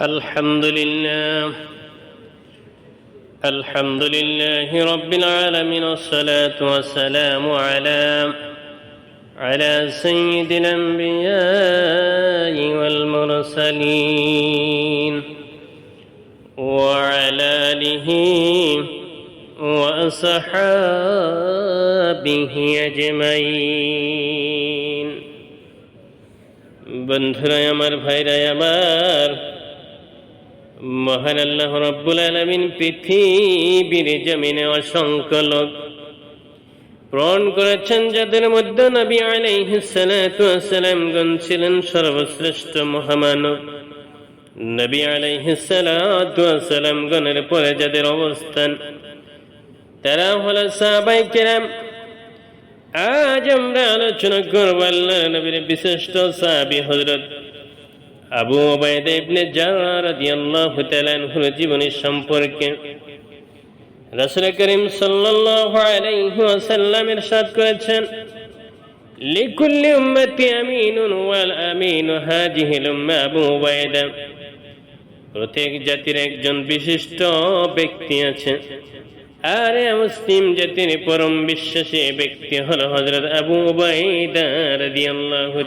الحمد لله الحمد لله رب العالمين والصلاة والسلام على على سيد الأنبياء والمرسلين وعلى آله وأصحابه أجمعين বন্ধুরা আমার ভাইরা আমার মহান আল্লাহ রব্বুল আলমিন পৃথিবীর জমিনে অসংখ্য লোক প্রণ করেছেন, যাদের মধ্যে নবী আলাইহিসালাম ছিলেন সর্বশ্রেষ্ঠ মহামানব। নবী আলাইহিসালাম গণের পরে যাদের অবস্থান, তারা হল সাহাবাই কেরাম। আজ আমরা আলোচনা করব আল্লাহ নবীর বিশিষ্ট সাহাবী হযরত আবু ওবায়দা ইবনে রাদিয়াল্লাহু তাআলা আনহুর জীবনী সম্পর্কে রাসূল করিম সাল্লাল্লাহু ইরশাদ করেছেন আমিনুন আবু ওবায়দা প্রত্যেক জাতির একজন বিশিষ্ট ব্যক্তি আছে। আর মুসলিম জাতির পরম বিশ্বাসী ব্যক্তি হল হজরত আবু উবাইদা রাদিয়াল্লাহু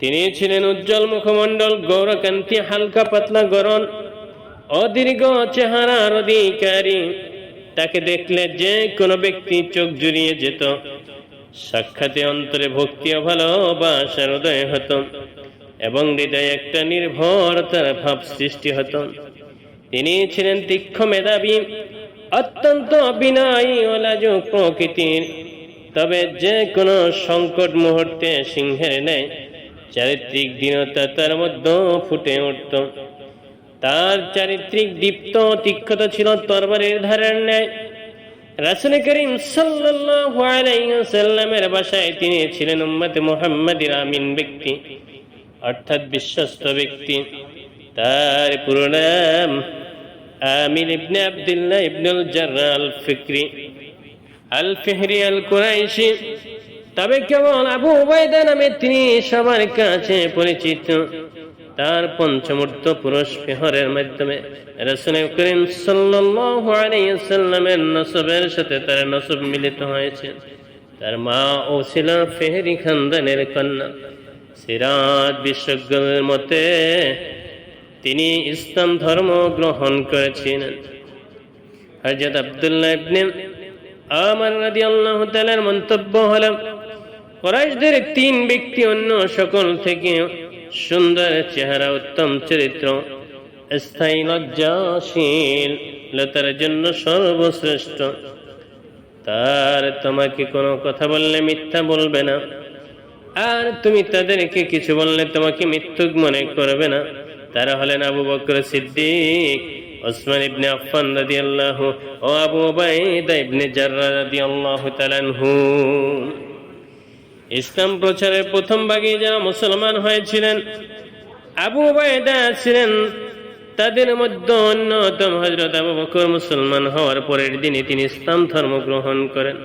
তিনি ছিলেন উজ্জ্বল মুখমণ্ডল, গৌরকান্তি, হালকা পাতলা গরণ, অদীর্ঘ চেহারার অধিকারী তাকে দেখলে যে কোনো ব্যক্তি চোখ জুড়িয়ে যেত। সাক্ষাতে অন্তরে ভক্তি ও ভালোবাসার উদয় হতো এবং হৃদয়ে একটা নির্ভরতার ভাব সৃষ্টি হতো। তিনি ছিলেন তীক্ষ্ণ মেধাবী, অত্যন্ত বিনয়ী ও লাজুক প্রকৃতির। তবে যে কোনো সংকট মুহূর্তে সিংহের নেয় চারিত্রিক দীনতা তার মধ্যে ফুটে উঠত। তার চারিত্রিক দীপ্ত তীক্ষতা ছিল তরবারের ধারের ন্যায়। রাসুল করিম ওয়াসাল্লামের বাসায় তিনি ছিলেন উম্মত মুহাম্মাদের আমিন ব্যক্তি, অর্থাৎ বিশ্বস্ত ব্যক্তি। তার পুরো নাম আমির ইবনে আব্দুল্লাহ ইবনুল জাররা আল ফিকরি আল ফিহরি আল কুরাইশি তবে কেবল আবু উবাইদা নামে তিনি সবার কাছে পরিচিত। তার পঞ্চমূর্ত পুরুষ ফিহরের মাধ্যমে রাসূল করিম সাল্লামের নসবের সাথে তার নসব মিলিত হয়েছে। তার মা ও ছিল ফেহরি খানদানের কন্যা। সিরাজ বিশ্বজ্ঞের মতে তিনি ইসলাম ধর্ম গ্রহণ করেছিলেন। হযরত আব্দুল্লাহ ইবনে আমার রাদিয়াল্লাহু তাআলার মন্তব্য হলো কুরাইশদের তিন ব্যক্তি অন্য সকল থেকে সুন্দর চেহারা, উত্তম চরিত্র, স্থায়ী, লজ্জাশীল, লতার জন্য সর্বশ্রেষ্ঠ। তার তোমাকে কোনো কথা বললে মিথ্যা বলবে না। আর তুমি তাদেরকে কিছু বললে তোমাকে মিথ্যুক মনে করবে না। তারা হলেন আবু বকর সিদ্দিক, ওসমান ইবনে আফফান আল্লাহ ও আবু উবাইদা ইবনে জাররা রাদিয়াল্লাহু তাআলা আনহু। ইসলাম প্রচারের প্রথম ভাগে যারা মুসলমান হয়েছিলেন, আবু বায়দা ছিলেন, তাদের মধ্যে অন্যতম হজরত আবু বকর মুসলমান হওয়ার পরের দিনে তিনি ইসলাম ধর্ম গ্রহণ করেন।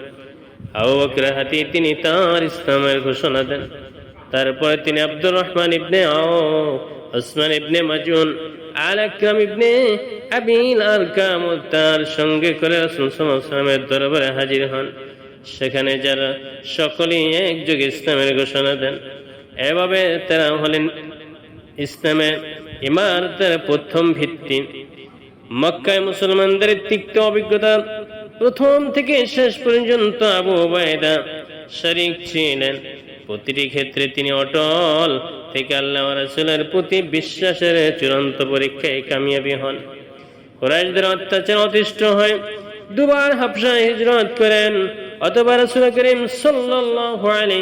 আবু বকর হাতে তিনি তার ইসলামের ঘোষণা দেন। তারপরে তিনি আব্দুর রহমান ইবনে আও ওসমান ইবনে মাজুন আল আকরাম ইবনে আবিল আরকাম তার সঙ্গে করে রাসূল ওয়াসাল্লামের দরবারে হাজির হন। সেখানে যারা সকলেই একযোগে ইসলামের ঘোষণা দেন, এভাবে তারা হলেন ইসলামের ইমারতের প্রথম ভিত্তি। মক্কায় মুসলমানদের তিক্ত অভিজ্ঞতা প্রথম থেকে শেষ পর্যন্ত আবু ওবায়দা শরিক ছিলেন। প্রতিটি ক্ষেত্রে তিনি অটল থেকে আল্লাহ রাসূলের প্রতি বিশ্বাসের চূড়ান্ত পরীক্ষায় কামিয়াবি হন। কুরাইশদের অত্যাচার অতিষ্ঠ হয় দুবার হাফসা হিজরত করেন। অতবার রাসূল করিম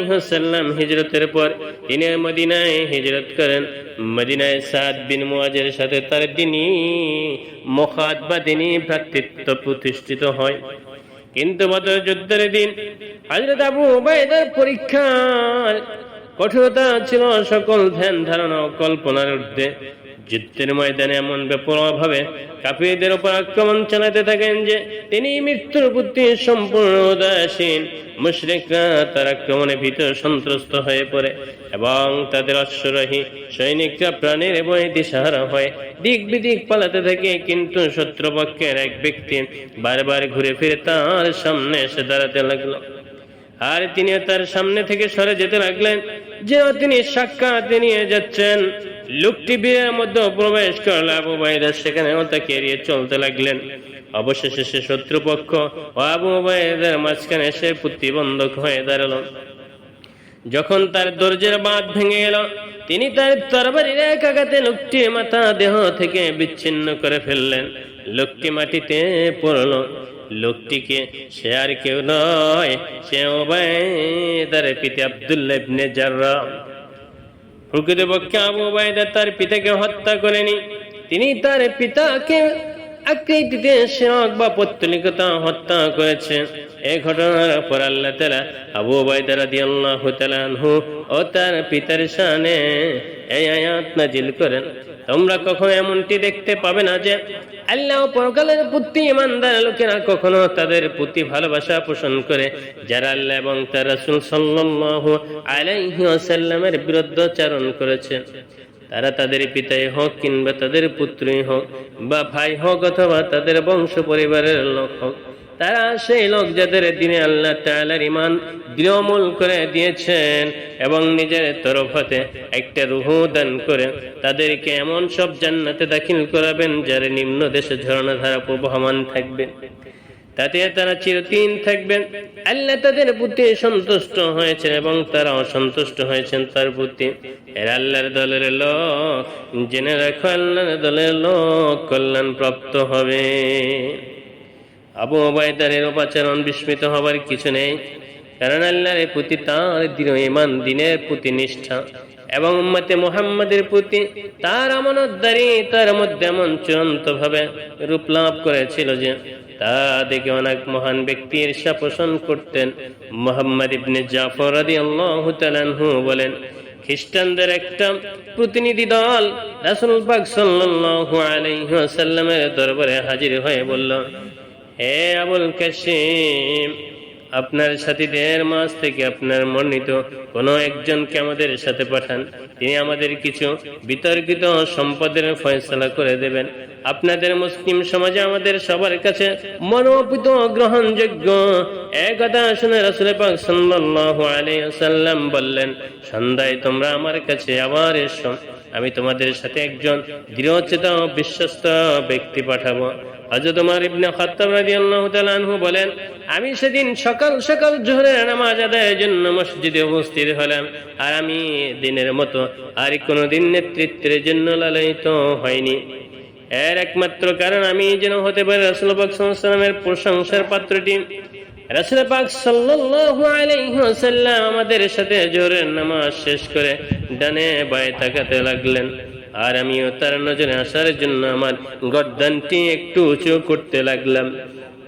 ওয়াসাল্লাম হিজরতের পর তিনি মদিনায় হিজরত করেন। মদিনায় সাদ বিন মুয়াজের সাথে তার দিনই মুখাত বা ভ্রাতৃত্ব প্রতিষ্ঠিত হয়। কিন্তু বদর যুদ্ধের দিন হযরত আবু উবাইদার পরীক্ষার কঠোরতা ছিল সকল ধ্যান ধারণা কল্পনার ঊর্ধ্বে। যুদ্ধের ময়দানে এমন ব্যাপকভাবে কাফিরদের উপর আক্রমণ চালাতে থাকেন যে তিনি মৃত্যুর প্রতি সম্পূর্ণ উদাসীন। মুশরিকরা তার আক্রমণে ভিতর সন্ত্রস্ত হয়ে পড়ে এবং তাদের অশ্বরাহী সৈনিকরা প্রাণের এবং দিশাহারা হয় দিক বিদিক পালাতে থাকে। কিন্তু শত্রুপক্ষের এক ব্যক্তি বারবার ঘুরে ফিরে তার সামনে এসে দাঁড়াতে লাগল। আর তিনি তার সামনে থেকে সরে যেতে লাগলেন। যে তিনি সাক্ষাৎ নিয়ে যাচ্ছেন। লোকটি বিয়ের মধ্যে প্রবেশ করল আবু বাইদা সেখানেও তাকে এড়িয়ে চলতে লাগলেন। অবশেষে সে শত্রুপক্ষ ও আবু বাইদার মাঝখানে এসে প্রতিবন্ধক হয়ে দাঁড়াল। যখন তার দরজের বাঁধ ভেঙে গেল, তিনি তার তরবারির এক আঘাতে লোকটির মাথা দেহ থেকে বিচ্ছিন্ন করে ফেললেন। লোকটি মাটিতে পড়ল। লোকটিকে সে আর কেউ নয়, সে ওবায়দার পিতা আব্দুল্লাহ ইবনে প্রকৃতপক্ষে আবু ওবায়দা তার পিতাকে হত্যা করেনি। তিনি তার পিতাকে হত্যা ঘটনার পর আল্লাহ আবু ওবায়দা রাদিয়াল্লাহু ও তার পিতার শানে এই আয়াত নাজিল করেন। তোমরা কখনো এমনটি দেখতে পাবে না যে আল্লাহ পরকালের প্রতি ইমানদার লোকেরা কখনো তাদের প্রতি ভালোবাসা পোষণ করে। যারা আল্লাহ এবং তার রাসূল সাল্লাল্লাহু আলাইহি ওয়াসাল্লামের বিরুদ্ধাচরণ করেছে। তারা তাদের পিতাই হোক কিংবা তাদের পুত্রই হোক বা ভাই হোক অথবা তাদের বংশ পরিবারের লোক হোক তারা সেই লোক যাদের দিনে আল্লাহ তাআলার ইমান দৃঢ়মূল করে দিয়েছেন এবং নিজের তরফ হতে একটা রুহু দান করে তাদেরকে এমন সব জান্নাতে দাখিল করাবেন যার নিম্ন দেশে ঝর্ণা ধারা প্রবহমান থাকবে। তাতে তারা চিরদিন থাকবেন। আল্লাহ তাদের প্রতি সন্তুষ্ট হয়েছেন এবং তারা অসন্তুষ্ট হয়েছেন তার প্রতি আল্লাহর দলের লোক। জেনে রাখো, আল্লাহর দলের লোক কল্যাণ প্রাপ্ত হবে। আবু ওবায়দারের উপাচারণ বিস্মিত হবার কিছু নেই। কারণ আল্লাহর প্রতি তাঁর দৃঢ় ইমান দিনের প্রতি নিষ্ঠা এবং উম্মতে মোহাম্মদের প্রতি তার আমানতদারি তার মধ্যে এমন চূড়ান্ত ভাবে রূপ লাভ করেছিল যে তা দেখে অনেক মহান ব্যক্তি ঈর্ষা পোষণ করতেন। মোহাম্মদ ইবনে জাফর রাদিয়াল্লাহু তাআলাহু বলেন, খ্রিস্টানদের একটা প্রতিনিধি দল রাসূল পাক সাল্লাল্লাহু আলাইহি ওয়াসাল্লামের দরবারে হাজির হয়ে বলল হে আবুল কাসিম আপনার সাথীদের মাঝ থেকে আপনার মনোনীত কোনো একজনকে আমাদের সাথে পাঠান। তিনি আমাদের কিছু বিতর্কিত সম্পদের ফয়সলা করে দেবেন। আপনাদের মুসলিম সমাজে আমাদের সবার কাছে মনোপিত গ্রহণযোগ্য একথা শুনে রাসূল পাক ওয়াসাল্লাম বললেন, সন্ধ্যায় তোমরা আমার কাছে আবার এসো। আমি তোমাদের সাথে একজন দৃঢ়চেতা বিশ্বস্ত ব্যক্তি পাঠাবো। বলেন, আমি সেদিন সকাল সকাল জোহরের নামাজ আদায়ের জন্য মসজিদে উপস্থিত হলাম, আর আমি দিনের মতো আর কোনোদিন নেতৃত্বের জন্য লালায়িত হয়নি। এর একমাত্র কারণ আমি যেন হতে পারি রাসূল পাক প্রশংসার পাত্রটি। আমাদের সাথে জোহরের নামাজ শেষ করে ডানে বায়ে তাকাতে লাগলেন। আর আমিও তার নজরে আসার জন্য আমার গর্দানটি একটু উঁচু করতে লাগলাম।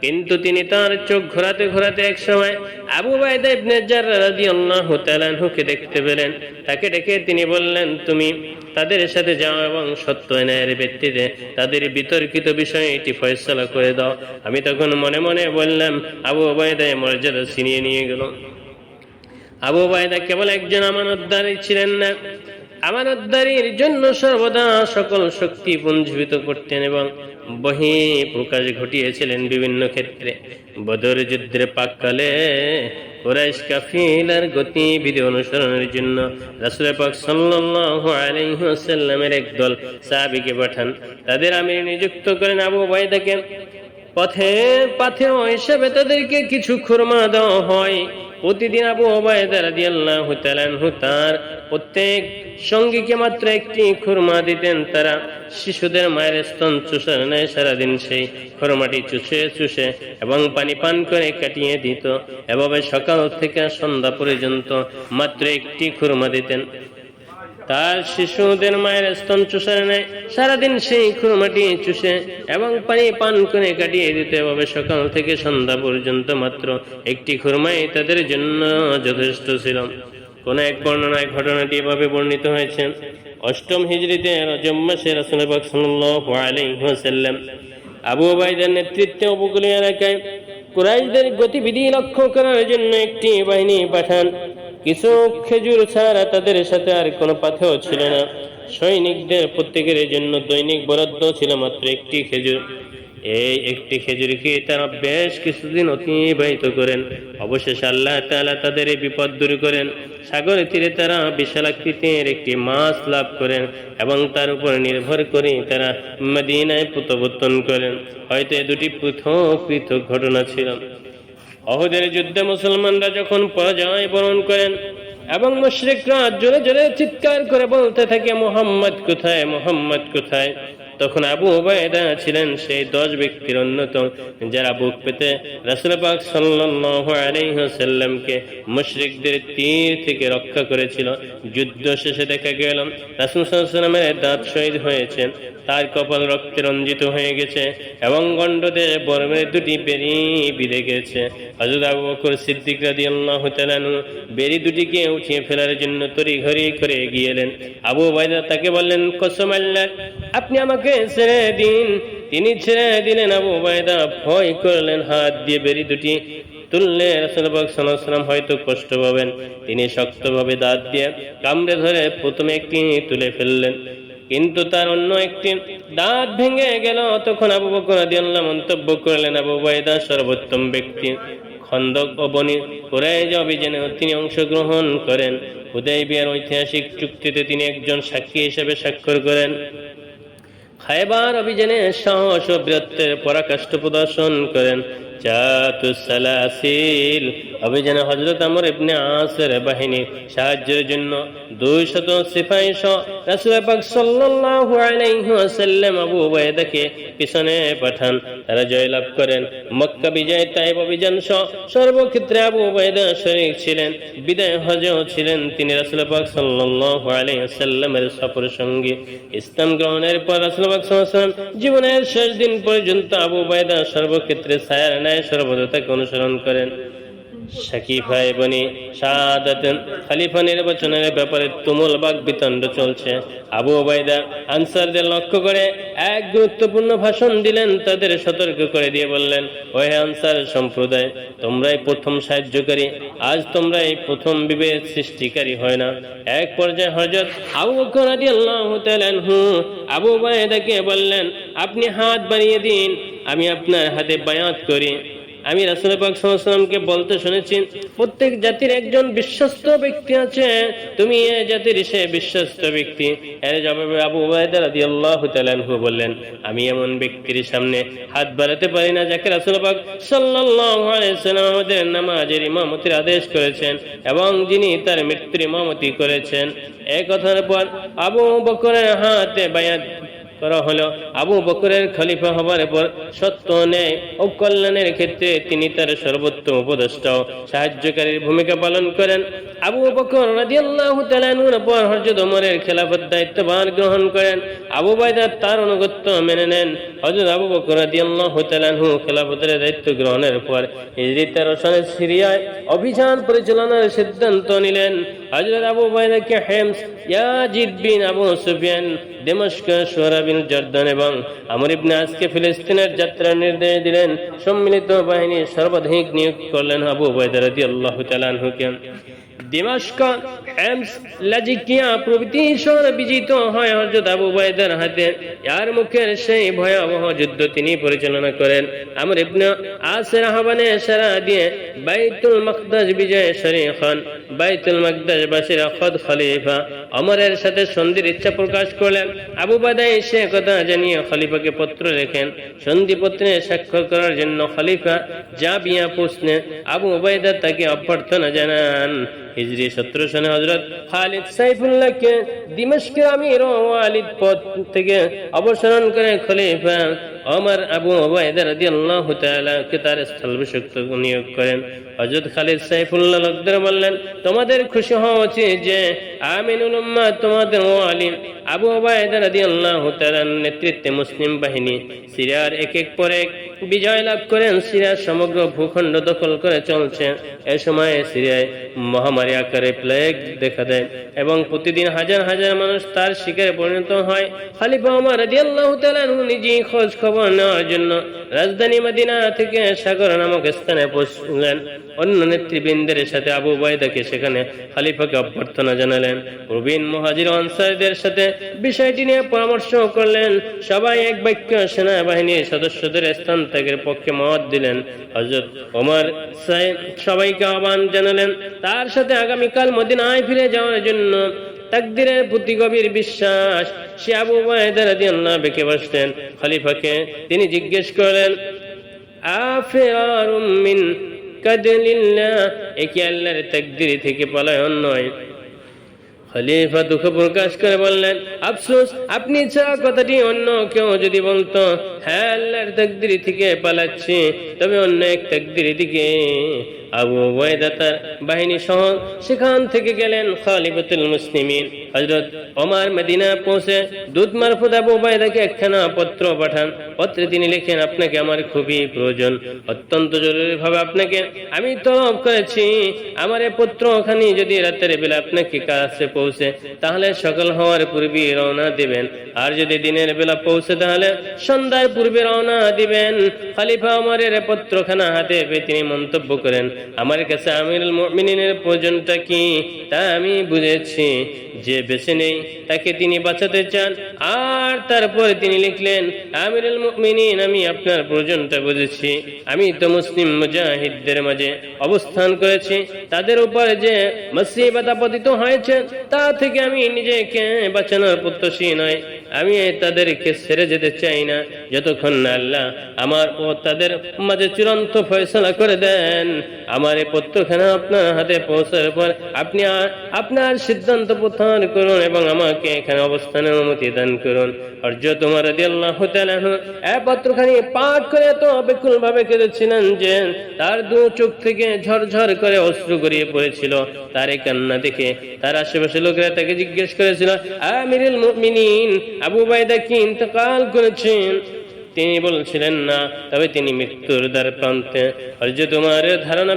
কিন্তু তিনি তার চোখ ঘোরাতে ঘোরাতে এক সময় আবু তাআলা আনহুকে দেখতে পেলেন। তাকে ডেকে তিনি বললেন, তুমি তাদের সাথে যাও এবং সত্য ন্যায়ের ভিত্তিতে তাদের বিতর্কিত বিষয়ে এটি ফয়সলা করে দাও। আমি তখন মনে মনে বললাম, আবু বাইদা মর্যাদা ছিনিয়ে নিয়ে গেল। আবু বাইদা কেবল একজন আমানতদারই ছিলেন না আমানতদারির জন্য সর্বদা সকল শক্তি পুঞ্জীবিত করতেন এবং বহি প্রকাশ ঘটিয়েছিলেন বিভিন্ন ক্ষেত্রে। বদর যুদ্ধের পাককালে কুরাইশ কাফিলার গতিবিধি অনুসরণের জন্য রাসূল পাক সাল্লাল্লাহু আলাইহি ওয়াসাল্লামের একদল সাহাবীকে পাঠান। তাদের আমির নিযুক্ত করেন আবু বাইদাকে পথে পাথেও হিসেবে তাদেরকে কিছু খুরমা দেওয়া হয়। প্রতিদিন আবু ওবায়দা রাদিয়াল্লাহু তাআলা আনহু তার প্রত্যেক সঙ্গীকে মাত্র একটি খুরমা দিতেন। তারা শিশুদের মায়ের স্তন চুষে নেয় সারাদিন সেই খুরমাটি চুষে চুষে এবং পানি পান করে কাটিয়ে দিত। এভাবে সকাল থেকে সন্ধ্যা পর্যন্ত মাত্র একটি খুরমা দিতেন। তার শিশুদের মায়ের স্তন চুষার নেয়, সারাদিন সেই খুরমাটি চুষে এবং পানি পান করে কাটিয়ে দিতে হবে। সকাল থেকে সন্ধ্যা পর্যন্ত মাত্র একটি খুরমাই তাদের জন্য যথেষ্ট ছিল। কোন এক বর্ণনায় ঘটনাটি এভাবে বর্ণিত হয়েছে। অষ্টম হিজড়িতে রজব মাসে আলাইহি আবু ওবাইদার নেতৃত্বে উপকূলীয় এলাকায় কুরাইশদের গতিবিধি লক্ষ্য করার জন্য একটি বাহিনী পাঠান। কিছু খেজুর ছাড়া তাদের সাথে আর কোনো পাথেও ছিল না। সৈনিকদের প্রত্যেকের জন্য দৈনিক বরাদ্দ ছিল মাত্র একটি খেজুর। এই একটি খেজুর খেয়ে তারা বেশ কিছুদিন অতিবাহিত করেন? অবশেষে আল্লাহ তাআলা তাদের এই বিপদ দূর করেন। সাগরের তীরে তারা বিশাল আকৃতির একটি মাছ লাভ করেন এবং তার উপর নির্ভর করে তারা মদিনায় প্রত্যাবর্তন করেন। হয়তো দুটি পৃথক পৃথক ঘটনা ছিল। অহুদের যুদ্ধে মুসলমানরা যখন পরাজয় বরণ করেন এবং মুশ্রিকরা জোরে জোরে চিৎকার করে বলতে থাকে, মোহাম্মদ কোথায়? মোহাম্মদ কোথায়? তখন আবু ওবায়দা ছিলেন সেই দশ ব্যক্তির অন্যতম, যারা বুক পেতে রাসূল পাক ওয়াসাল্লামকে মুশরিকদের তীর থেকে রক্ষা করেছিল। যুদ্ধ শেষে দেখা গেল, রাসূল সাল্লাল্লাহু দাঁত শহীদ হয়েছেন তার কপাল রক্তে রঞ্জিত হয়ে গেছে এবং গণ্ডতে বর্মের দুটি বেরি বিঁধে গেছে। হযরত আবু বকর সিদ্দিক রাদিয়াল্লাহু তাআলা আনহু বেরি দুটিকে উঠিয়ে ফেলার জন্য তড়িঘড়ি করে এগিয়ে এলেন। আবু ওবায়দা তাকে বললেন, কসম আল্লাহ আপনি আমাকে ছেড়ে দিন। তিনি ছেড়ে দিলেন আবু ওবায়দা ভয় করলেন, হাত দিয়ে বেরি দুটি তুললে সাল্লাল্লাহু হয়তো কষ্ট পাবেন। তিনি শক্তভাবে দাঁত দিয়ে কামড়ে ধরে প্রথমে একটি তুলে ফেললেন। কিন্তু তার অন্য একটি দাঁত ভেঙে গেল। তখন আবু বকর রাদিয়াল্লাহু মন্তব্য করলেন, আবু বাইদা সর্বোত্তম ব্যক্তি। খন্দক ও বনি কুরাইজ অভিযানে তিনি অংশগ্রহণ করেন। হুদাইবিয়ার ঐতিহাসিক চুক্তিতে তিনি একজন সাক্ষী হিসেবে স্বাক্ষর করেন। খায়বার অভিযানে সাহস ও পরাকাষ্ঠ প্রদর্শন করেন জাতু অভিযানে হজরত আমর ইবনে আসের বাহিনী সাহায্যের জন্য দুই শত সিপাহী সহ রাসূল পাক সাল্লাল্লাহু আলাইহি ওয়াসাল্লাম আবু উবাইদাকে পিছনে পাঠান। তারা জয়লাভ করেন। মক্কা বিজয় তাইব অভিযান সহ সর্বক্ষেত্রে আবু উবাইদা শরীক ছিলেন, বিদায় হজেও ছিলেন। তিনি রাসূল পাক সাল্লাল্লাহু আলাইহি ওয়াসাল্লামের সফর সঙ্গী। ইসলাম গ্রহণের পর রাসূল পাক সাল্লাল্লাহু জীবনের শেষ দিন পর্যন্ত আবু উবাইদা সর্বক্ষেত্রে ছায়ার ন্যায় সর্বদা তাকে অনুসরণ করেন। শাকিফা বনি শাহাদাত খলিফা নির্বাচনের ব্যাপারে তুমুল বাক বিতণ্ড চলছে। আবু ওবায়দা আনসারদের লক্ষ্য করে এক গুরুত্বপূর্ণ ভাষণ দিলেন, তাদের সতর্ক করে দিয়ে বললেন, ওহে আনসার সম্প্রদায়, তোমরাই প্রথম সাহায্যকারী, আজ তোমরা এই প্রথম বিভেদ সৃষ্টিকারী হয় না। এক পর্যায়ে হযরত আবু বকর রাদিয়াল্লাহু তাআলা আবু ওবায়দাকে বললেন, আপনি হাত বাড়িয়ে দিন, আমি আপনার হাতে বায়াত করি। আমি রাসুল পাক বলতে শুনেছি, প্রত্যেক জাতির একজন বিশ্বস্ত ব্যক্তি আছে, তুমি এ জাতির সে বিশ্বস্ত ব্যক্তি। আবু উবায়দা বললেন, আমি এমন ব্যক্তির সামনে হাত বাড়াতে পারি না যাকে রাসূল পাক সাল্লাল্লাহু সাল্লাম আমাদের নামাজের ইমামতির আদেশ করেছেন এবং যিনি তার মৃত্যুর ইমামতি করেছেন। এই কথার পর আবু বকরের হাতে বায়াত করা হলো। আবু বকরের খলিফা হবার পর সত্য ন্যায় ও কল্যাণের ক্ষেত্রে তিনি তার সর্বোত্তম উপদেষ্টা সাহায্যকারীর ভূমিকা পালন করেন। আবু বকর ওমরের খেলাফত দায়িত্বভার গ্রহণ করেন। আবু বাইদা তার অনুগত্য মেনে নেন। হযরত আবু বকর রাদিয়াল্লাহু তাআলা খেলাফতের দায়িত্ব গ্রহণের পর হিজরি 13 সালে সিরিয়ায় অভিযান পরিচালনার সিদ্ধান্ত নিলেন। হযরত Abu বাইদাকে Homs Yazid bin Abu Sufyan দেমস্ক সোহরা বিন জর্দন এবং আমর ইবনে আজকে ফিলিস্তিনের যাত্রার নির্দেশ দিলেন। সম্মিলিত বাহিনী সর্বাধিক নিয়োগ করলেন আবু উবাইদা রাদিয়াল্লাহু তাআলা আনহুকে। হেমস লাজিকিয়া প্রভৃতি বিজিত হয় আবু উবাইদার হাতে। ইয়ার ভয়াবহ যুদ্ধ তিনি পরিচালনা করেন। বাইতুল বিজয় বাইতুল খলিফা অমরের সাথে সন্ধির ইচ্ছা প্রকাশ করলেন। আবু বাদাই সে কথা জানিয়ে খলিফাকে পত্র লেখেন। সন্ধিপত্রে স্বাক্ষর করার জন্য খলিফা যা বিয়া প্রশ্নে আবু উবাইদা তাকে অভ্যর্থনা জানান। হিজরি সতেরো সনে হজরত খালিদ সাইফুল্লাহকে দিমস্কের আমির ওয়ালিদ পদ থেকে অবসরণ করে খলিফা ওমর আবু ওবায়দা রাদিয়াল্লাহু তাআলা কে তার স্থলাভিষিক্ত নিয়োগ করেন। হযরত খালিদ সাইফুল্লাহ লকদর বললেন, তোমাদের খুশি হওয়া উচিত যে আমিনুল উম্মাহ তোমাদের ওয়ালিম আবু ওবায়দা রাদিয়াল্লাহু তাআলার নেতৃত্বে মুসলিম বাহিনী সিরিয়ার এক এক পর এক বিজয় লাভ করেন সিরিয়ার সমগ্র ভূখণ্ড দখল করে চলছে। এ সময় সিরিয়ায় মহামারী আকারে প্লেগ দেখা দেয় এবং প্রতিদিন হাজার হাজার মানুষ তার শিকারে পরিণত হয়। খালিফা ওমর রাদিয়াল্লাহু তাআলা নিজেই খোঁজ খবর নেওয়ার জন্য রাজধানী মদিনা থেকে সাগর নামক স্থানে পৌঁছলেন। অন্য নেতৃবৃন্দের সাথে আবু বাইদাকে সেখানে খালিফাকে অভ্যর্থনা জানালেন। প্রবীণ মহাজির আনসারদের সাথে বিষয়টি নিয়ে পরামর্শ করলেন। সবাই এক বাক্য সেনাবাহিনীর সদস্যদের স্থান ত্যাগের পক্ষে মত দিলেন। হজরত ওমর সবাইকে আহ্বান জানালেন। তার সাথে আগামীকাল মদিনায় ফিরে যাওয়ার জন্য তাকদিরের প্রতি গভীর বিশ্বাস। সে আবু রাদিয়াল্লাহু বেঁকে বসলেন। খলিফাকে তিনি জিজ্ঞেস করলেন, আফিরারুম মিন কাদলিল্লাহ? একে আল্লাহর তাকদির থেকে পলায়ন নয়। খলিফা দুঃখ প্রকাশ করে বললেন, আফসোস, আপনি ছাড়া কথাটি অন্য কেউ যদি বলতো হ্যাঁ আল্লাহর তাকদিরি থেকে পালাচ্ছি। তবে অন্য এক তাকদিরি দিকে আবু ওবায়দা তার বাহিনী সহ সেখান থেকে গেলেন খালিফাতুল মুসলিমিন। হযরত ওমর মদিনা পৌঁছে দূত মারফত আবু ওবায়দাকে একখানা পত্র পাঠান। পত্রে তিনি লিখেন, আপনাকে আমার খুবই প্রয়োজন। অত্যন্ত জরুরি ভাবে আপনাকে আমি তলব করেছি। আমার এই পত্র ওখানে যদি রাতের বেলা আপনাকে কাছে পৌঁছে, তাহলে সকাল হওয়ার পূর্বে রওনা দিবেন। আর যদি দিনের বেলা পৌঁছে, তাহলে সন্ধ্যার পূর্বে রওনা দিবেন। খালিফা ওমরের পত্রখানা হাতে তিনি মন্তব্য করেন আমার কাছে আমিরুল মুমিনিনের প্রয়োজনটা কি তা আমি বুঝেছি। যে বেছে নেই, তাকে তিনি বাঁচাতে চান। আর তারপরে তিনি লিখলেন, আমিরুল মুমিনিন, আমি আপনার প্রয়োজনটা বুঝেছি। আমি তো মুসলিম মুজাহিদদের মাঝে অবস্থান করেছি। তাদের উপর যে মুসিবত আপতিত হয়েছে তা থেকে আমি নিজেকে বাঁচানোর প্রত্যাশী নয় আমি তাদেরকে ছেড়ে যেতে চাই না। যতক্ষণ না আল্লাহ আমার ও তাদের মাঝে চূড়ান্ত ফয়সলা করে দেন। আমার এই পত্রখানা আপনার হাতে পৌঁছার পর আপনি আপনার সিদ্ধান্ত প্রত্যাহার করুন এবং আমাকে এখানে অবস্থানের অনুমতি দান করুন। তোমার পাঠ করে যে তার দু চোখ থেকে ঝরঝর করে অশ্রু পড়েছিল। তার দেখে তার আশেপাশে লোকেরা তাকে জিজ্ঞেস করেছিল আমিরুল মুমিনিন, আবু বাইদা কি ইন্তকাল করেছেন? তিনি বলছিলেন, না, তবে তিনি মৃত্যুর দ্বার প্রান্তে হরজ তোমার ধারণা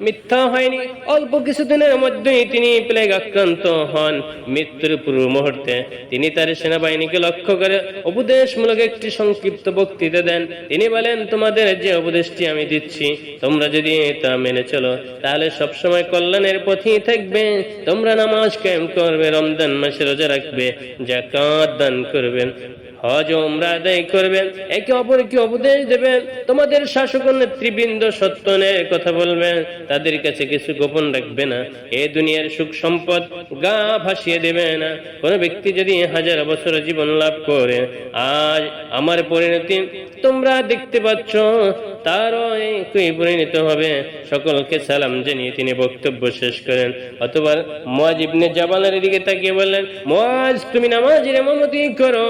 মিথ্যা হয়নি। অল্প কিছুদিনের মধ্যেই তিনি প্লেগ আক্রান্ত হন মৃত্যুর পূর্ব মুহূর্তে। তিনি তার সেনাবাহিনীকে লক্ষ্য করে উপদেশমূলক একটি সংক্ষিপ্ত বক্তৃতা দেন। তিনি বলেন, তোমাদের যে উপদেশটি আমি দিচ্ছি, তোমরা যদি তা মেনে চলো, তাহলে সবসময় কল্যাণের পথেই থাকবে। তোমরা নামাজ কায়েম করবে, রমজান মাসে রোজা রাখবে যা জাকাত দান করবেন হজ ও উমরা আদায় করবেন, একে অপরকে উপদেশ দেবেন। তোমাদের শাসক ও নেতৃবৃন্দ সত্যনের কথা বলবেন, তাদের কাছে কিছু গোপন রাখবে না। এ দুনিয়ার সুখ সম্পদ গা ভাসিয়ে দেবে না। কোন ব্যক্তি যদি হাজার বছর জীবন লাভ করে, আজ আমার পরিণতি তোমরা দেখতে পাচ্ছ, তারও একই পরিণত হবে। সকলকে সালাম জানিয়ে তিনি বক্তব্য শেষ করেন। অথবা মোয়াজ ইবনে জাবালের দিকে তাকিয়ে বললেন মোয়াজ তুমি নামাজের মমতি করো।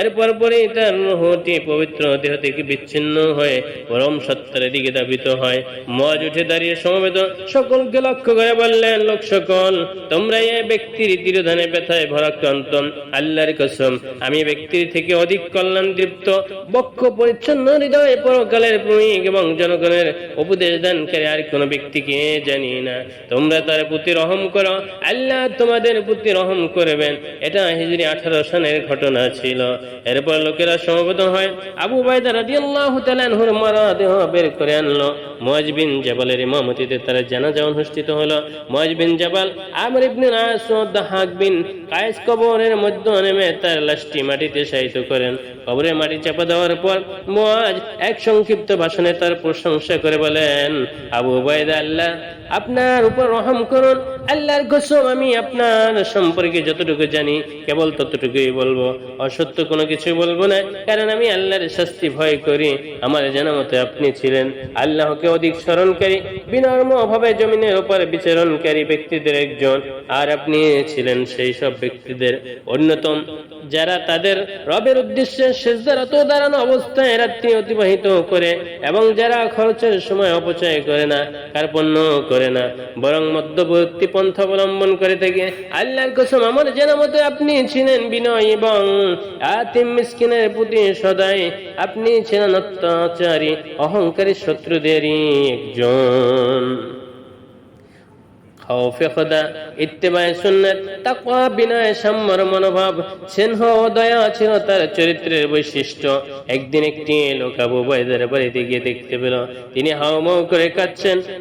এরপর পরে তার রুহটি পবিত্র দেহ থেকে বিচ্ছিন্ন হয়ে পরম সত্তার দিকে দাবিত হয়। মোয়াজ উঠে দাঁড়িয়ে সমবেত সকলকে লক্ষ্য করে বললেন, লোক সকল, তোমরা এই ব্যক্তির তিরোধানে ব্যথায় ভরাক্রান্ত। আল্লাহর কসম, আমি ব্যক্তির থেকে অধিক কল্যাণ দীপ্ত বক্ষ পরিচ্ছন্ন, হৃদয় পরকালের প্রণীক এবং জনগণের উপদেশ দানকারী আর কোন ব্যক্তিকে জানি না। তোমরা তার প্রতি রহম করো। আল্লাহ তোমাদের প্রতি রহম করবেন। এটা হিজরি আঠারো সনের ঘটনা ছিল। এরপর লোকেরা সমবেত হয়। আবু বাইদা রাজি আল্লাহ তালানহুর মারা বের করে আনলো। মজ বিন জাবালের ইমামতিতে তারা জানাজা অনুষ্ঠিত হলো। মজ বিন জাবাল, আমর ইবনে বিন কায়েস কবরের মধ্যে নেমে তার লাশটি মাটিতে শায়িত করেন। কবরে মাটি চাপা দেওয়ার পর মুয়াজ এক সংক্ষিপ্ত ভাষণে তার প্রশংসা করে বলেন, আবু বাইদা আল্লাহ, আপনার উপর রহম করুন। আল্লাহর কসম আমি আপনার সম্পর্কে যতটুকু জানি, কেবল ততটুকুই বলব। অসত্য কোনো কিছু বলব না, কারণ আমি আল্লাহর শাস্তি ভয় করি। আমার জানা মতে আপনি ছিলেন আল্লাহকে অধিক স্মরণকারী, বিনর্ম ভাবে জমিনের উপর বিচরণকারী ব্যক্তিদের একজন, আর আপনি ছিলেন সেই সব ব্যক্তিদের অন্যতম, যারা তাদের রবের উদ্দেশ্যে সেজদারত দাঁড়ানো অবস্থায় রাত্রি অতিবাহিত করে, এবং যারা খরচের সময় অপচয় করে না, কার্পণ্য করে না, বরং মধ্যবর্তী পন্থা অবলম্বন করে থাকে। আল্লাহর কসম, আমার জানা মতে আপনি ছিলেন বিনয় এবং আতিম মিসকিনের প্রতি সদাই আপনি ছিলেন অত্যাচারী অহংকারী শত্রুদেরই একজন। ইত্তেবায় বিনয় মনোভাব দয়া তার চরিত্রের বৈশিষ্ট্য। একদিন একটি গিয়ে দেখতে তিনি করে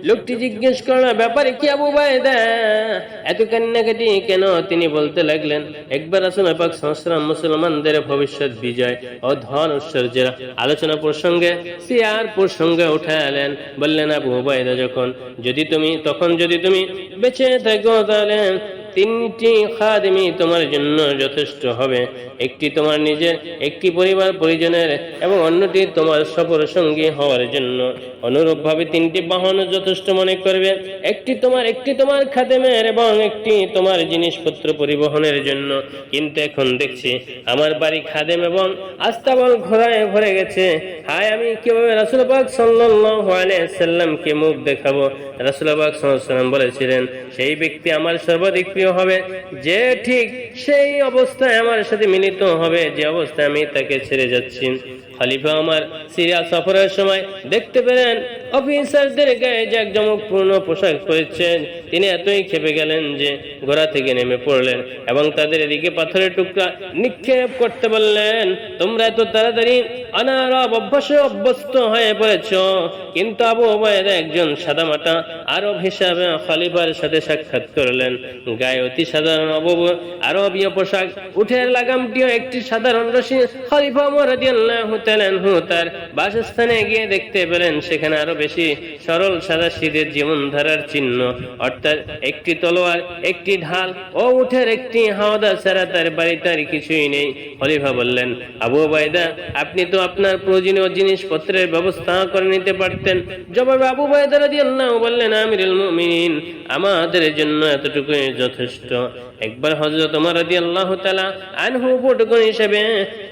লোকটি জিজ্ঞেস করল, ব্যাপারে কি আবু বাইদা এত কান্নাকাটি কেন? তিনি বলতে লাগলেন, একবার আসলে পাক সংস্রাম মুসলমানদের ভবিষ্যৎ বিজয় ও ধন ঐশ্বর্যের আলোচনা প্রসঙ্গে, সিয়ার প্রসঙ্গে উঠালেন। বললেন, আবু বাইদা যখন যদি তুমি, তখন যদি তুমি বেঁচে থাকো তাহলে। তিনটি খাদমি তোমার জন্য যথেষ্ট হবে। একটি তোমার নিজের একটি পরিবার পরিজনের এবং অন্যটি তোমার সফর সঙ্গী হওয়ার জন্য। অনুরূপভাবে তিনটি বাহন যথেষ্ট মনে করবে। একটি তোমার একটি তোমার খাদেমের এবং একটি তোমার জিনিসপত্র পরিবহনের জন্য। কিন্তু এখন দেখছি, আমার বাড়ি খাদেম এবং আস্তাবল ঘোড়ায় ভরে গেছে। হায়, আমি কীভাবে রাসুল পাক সাল্লাল্লাহু সাল্লামকে মুখ দেখাবো? রাসুল পাক সাল্লাম বলেছিলেন, সেই ব্যক্তি আমার সর্বাধিক প্রিয় হবে, যে ঠিক সেই অবস্থায় আমার সাথে মিলিত হবে, যে অবস্থায় আমি তাকে ছেড়ে যাচ্ছি। খালিফা আমার সিরিয়া সফরের সময় দেখতে পেলেন। অফিসারদের গায়ে জাকজমকপূর্ণ পোশাক পরেছেন, তিনি এতই খেপে গেলেন যে ঘোড়া থেকে নেমে পড়লেন এবং তাদের এদিকে পাথরের টুকরা নিক্ষেপ করতে বললেন, তোমরা এত তাড়াতাড়ি অনারব অভ্যাসে অভ্যস্ত হয়ে পড়েছ, কিন্তু আবু ওবায়দা একজন সাদামাটা আরব হিসাবে খলিফার সাথে সাক্ষাৎ করলেন। গায়ে অতি সাধারণ অবব আরবীয় পোশাক, উঠের লাগামটিও একটি সাধারণ রশি। খলিফা রাদিয়াল্লাহু তাআলা তার বাসস্থানে গিয়ে দেখতে পেলেন, সেখানে আরও বেশি সরল সাদা শীতের জীবনধারার চিহ্ন। অর্থাৎ একটি তলোয়ার, একটি ঢাল ও উঠের একটি হাওদা ছাড়া তার বাড়িতে আর কিছুই নেই, খলিফা বললেন, আবু বাইদা আপনি তো আপনার প্রয়োজনীয় জিনিসপত্রের ব্যবস্থা করে নিতে পারতেন। জবাবে আবু বাইদা রাদিয়াল্লাহু বললেন, আমিরুল মুমিনিন, আমাদের জন্য এতটুকুই যথেষ্ট। একবার হযরত ওমর রাদিয়াল্লাহু তাআলা আনহু উপটকন হিসেবে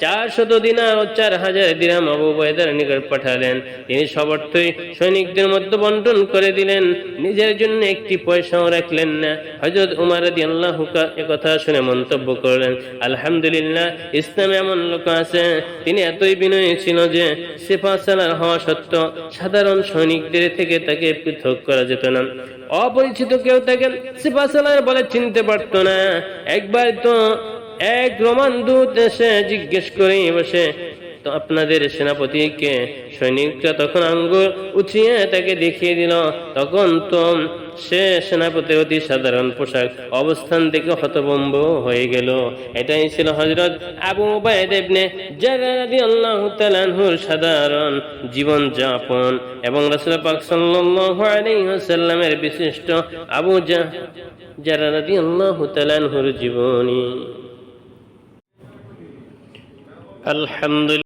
চারশত দিনার ও চার হাজার দিরাম আবু বাইদার নিকট পাঠালেন। তিনি সব অর্থই সৈনিকদের মধ্যে বন্টন করে দিলেন। নিজের জন্য একটি পয়সাও রাখলেন না। হযরত উমর রাদিয়াল্লাহু কথা শুনে মন্তব্য করলেন, আলহামদুলিল্লাহ, ইসলামে এমন লোক আছে, তিনি এতই বিনয়ী ছিল যে সেফা সালার হওয়া সত্ত্বেও সাধারণ সৈনিকদের থেকে তাকে পৃথক করা যেত না। অপরিচিত কেউ তাকে সেফা সালার বলে চিনতে পারতো না। একবার তো এক রোমান দূত এসে জিজ্ঞেস করে বসে তো আপনাদের সেনাপতিকে সৈনিকরা তখন আঙ্গুল উঠিয়ে তাকে দেখিয়ে দিল, তখন তো সে সেনাপতির অতি সাধারণ পোশাক। অবস্থান থেকে হতভম্ব হয়ে গেল। এটাই ছিল হজরত আবু রাদিয়াল্লাহু সাধারণ জীবন যাপন এবং রাসূল বিশিষ্ট আবু রাদিয়াল্লাহু তাআলা আনহুর জীবনী। আলহামদুলিল্লাহ।